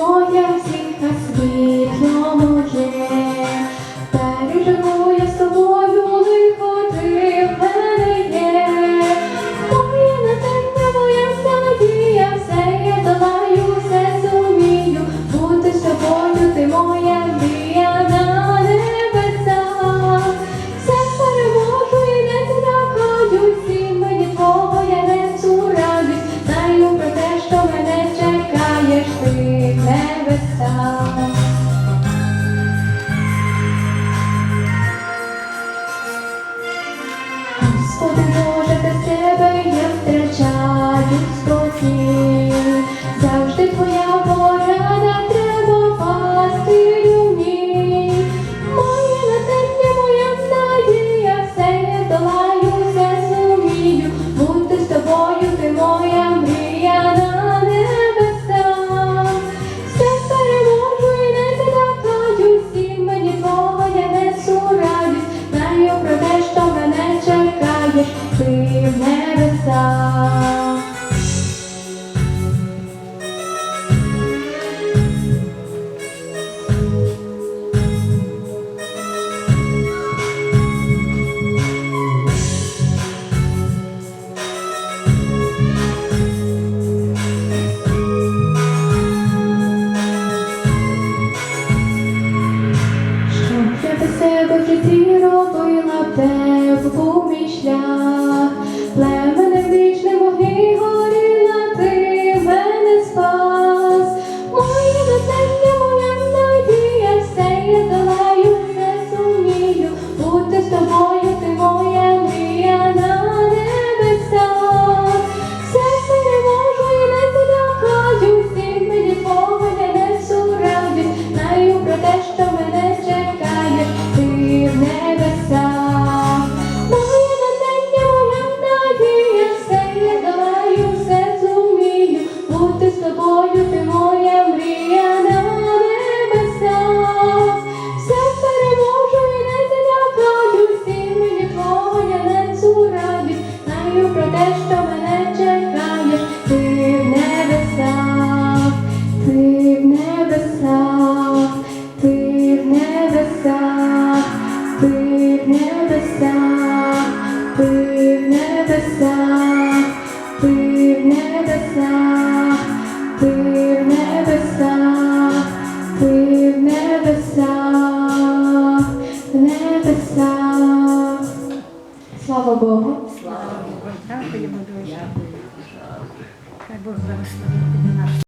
Oh, Gloria. небеса. Господи, Боже, без тебе я втрачаю спокій. де був мій шлях. те, що мене чекає, ти в небесах, ти в небесах, ти в небесах, ти в небесах, ти в небесах, ти в небесах. славу. Дякуємо дуже. Хай Бог благословить наш.